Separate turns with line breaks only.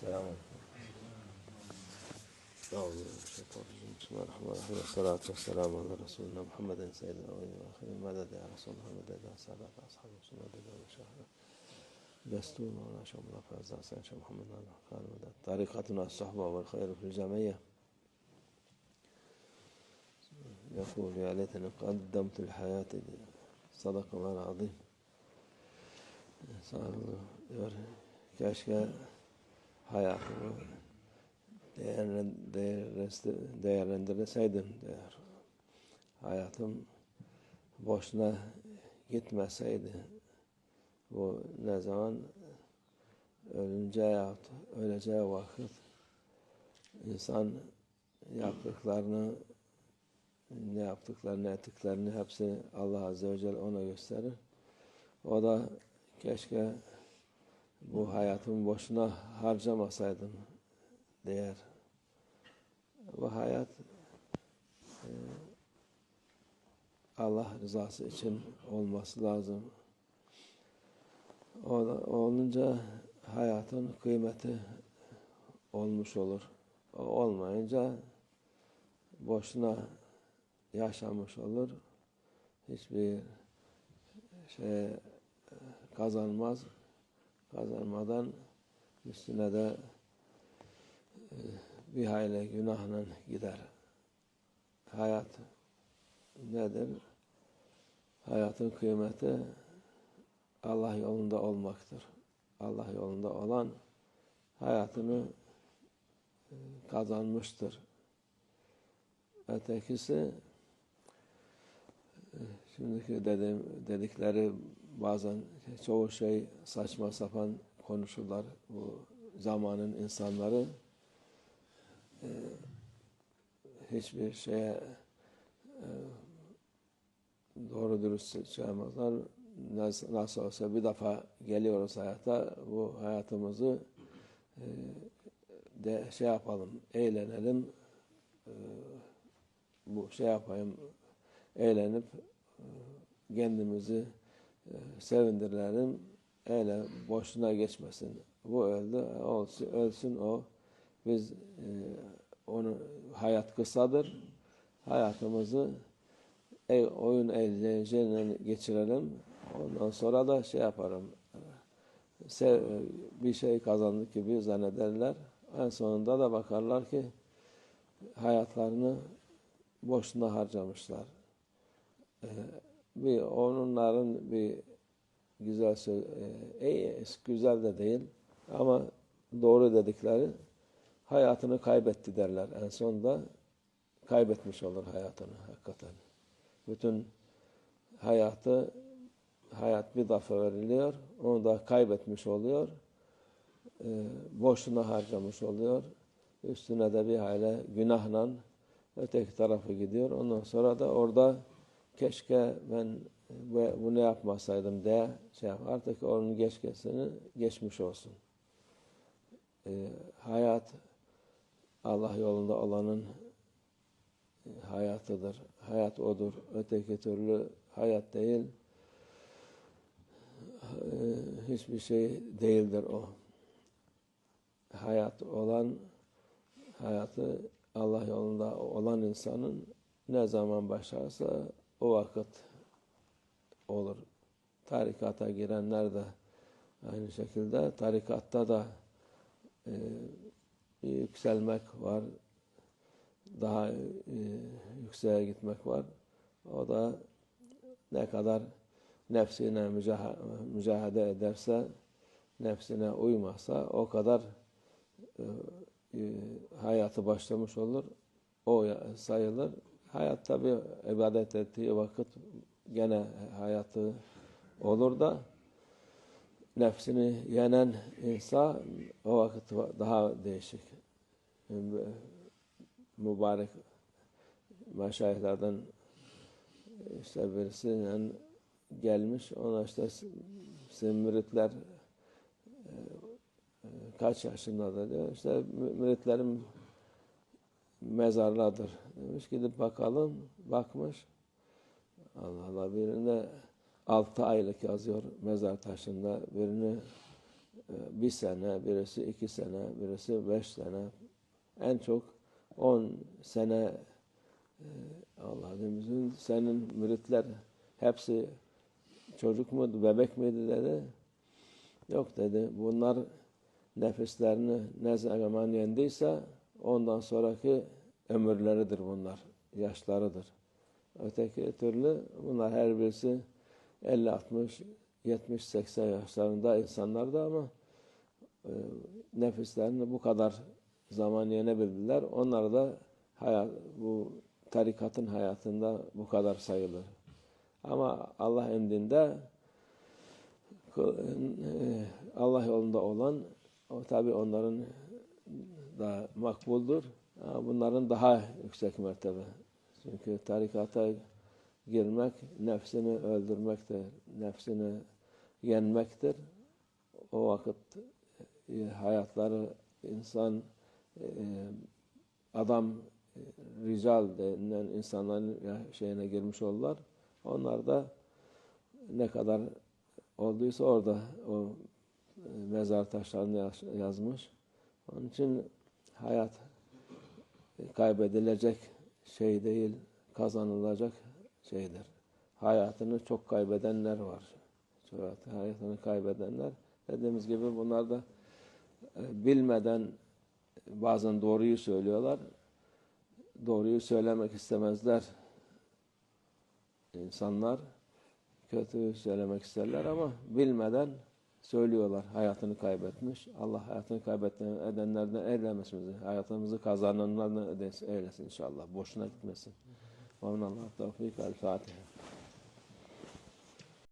السلام عليكم بسم الله الرحمن الرحيم والصلاة والسلام على رسولنا محمد سيد الأولين والآخرين مدد يا رسول الله مدد يا سادات أصحاب رسول الله مدد يا دستور مولانا شيخ الله فاز حسين شيخ محمد نال خان مدد طريقتنا الصحبة والخير في الجمعية يقول يا ليتني قدمت الحياة صدق الله العظيم diyor. Keşke hayatımı değerlendir- değerlendirseydim diyor. Hayatım boşuna gitmeseydi. Bu ne zaman ölünce öleceği vakit insan yaptıklarını ne yaptıklarını, ettiklerini hepsi Allah Azze ve Celle ona gösterir. O da keşke bu hayatımı boşuna harcamasaydım diyer. Bu hayat e, Allah rızası için olması lazım. Olunca hayatın kıymeti olmuş olur. Olmayınca boşuna yaşamış olur. Hiçbir şey kazanmaz. Kazanmadan üstüne de e, bir hayli günahla gider. Hayat nedir? Hayatın kıymeti Allah yolunda olmaktır. Allah yolunda olan hayatını e, kazanmıştır. Ötekisi e, şimdiki dedim, dedikleri bazen çoğu şey saçma sapan konuşurlar. Bu zamanın insanları e, hiçbir şeye e, doğru dürüst yapmazlar. Nasıl, nasıl olsa bir defa geliyoruz hayata, bu hayatımızı e, de şey yapalım, eğlenelim, e, bu şey yapayım, eğlenip e, kendimizi sevindirelim, öyle boşuna geçmesin. Bu öldü, olsun, ölsün o. Biz e, onu hayat kısadır. Hayatımızı ev, oyun eğlenceyle geçirelim. Ondan sonra da şey yaparım. Bir şey kazandık gibi zannederler. En sonunda da bakarlar ki hayatlarını boşuna harcamışlar. Ee, bir onların bir güzel söz, e, e, güzel de değil ama doğru dedikleri hayatını kaybetti derler. En sonunda kaybetmiş olur hayatını hakikaten. Bütün hayatı hayat bir defa veriliyor. Onu da kaybetmiş oluyor. E, boşuna harcamış oluyor. Üstüne de bir hayli günahla öteki tarafa gidiyor. Ondan sonra da orada keşke ben bunu yapmasaydım diye şey yap. Artık onun geçkesini geçmiş olsun. E, hayat Allah yolunda olanın hayatıdır. Hayat odur. Öteki türlü hayat değil. E, hiçbir şey değildir o. Hayat olan hayatı Allah yolunda olan insanın ne zaman başlarsa o vakit olur. Tarikata girenler de aynı şekilde tarikatta da e, yükselmek var. Daha e, yükseğe gitmek var. O da ne kadar nefsine mücah ederse, nefsine uymazsa o kadar e, e, hayatı başlamış olur. O sayılır. Hayat tabi ibadet ettiği vakit gene hayatı olur da nefsini yenen insan o vakit daha değişik. Mübarek meşayihlerden işte birisiyle gelmiş. Ona işte sizin müritler kaç yaşında da diyor. İşte müritlerim mezarladır. Demiş gidip bakalım. Bakmış. Allah Allah birine altı aylık yazıyor mezar taşında. Birini e, bir sene, birisi iki sene, birisi beş sene, en çok on sene e, Allah'ın senin müritler hepsi çocuk muydu, bebek miydi dedi. Yok dedi. Bunlar nefislerini ne zaman yendiyse ondan sonraki ömürleridir bunlar. Yaşlarıdır. Öteki türlü bunlar her birisi 50, 60, 70, 80 yaşlarında insanlardı ama e, nefislerini bu kadar zaman yenebildiler. Onlar da hayat, bu tarikatın hayatında bu kadar sayılır. Ama Allah indinde e, Allah yolunda olan o tabi onların da makbuldur. Bunların daha yüksek mertebe. Çünkü tarikata girmek nefsini öldürmektir. Nefsini yenmektir. O vakit e, hayatları insan e, adam e, rical denilen insanların şeyine girmiş oldular. Onlar da ne kadar olduysa orada o mezar taşlarını yazmış. Onun için hayat kaybedilecek şey değil, kazanılacak şeydir. Hayatını çok kaybedenler var. Hayatını kaybedenler. Dediğimiz gibi bunlar da bilmeden bazen doğruyu söylüyorlar. Doğruyu söylemek istemezler. İnsanlar kötü söylemek isterler ama bilmeden söylüyorlar hayatını kaybetmiş. Allah hayatını kaybedenlerden eylemesimizi, hayatımızı kazananlardan eylesin inşallah. Boşuna gitmesin. Ve Allah tevfik. El Fatiha.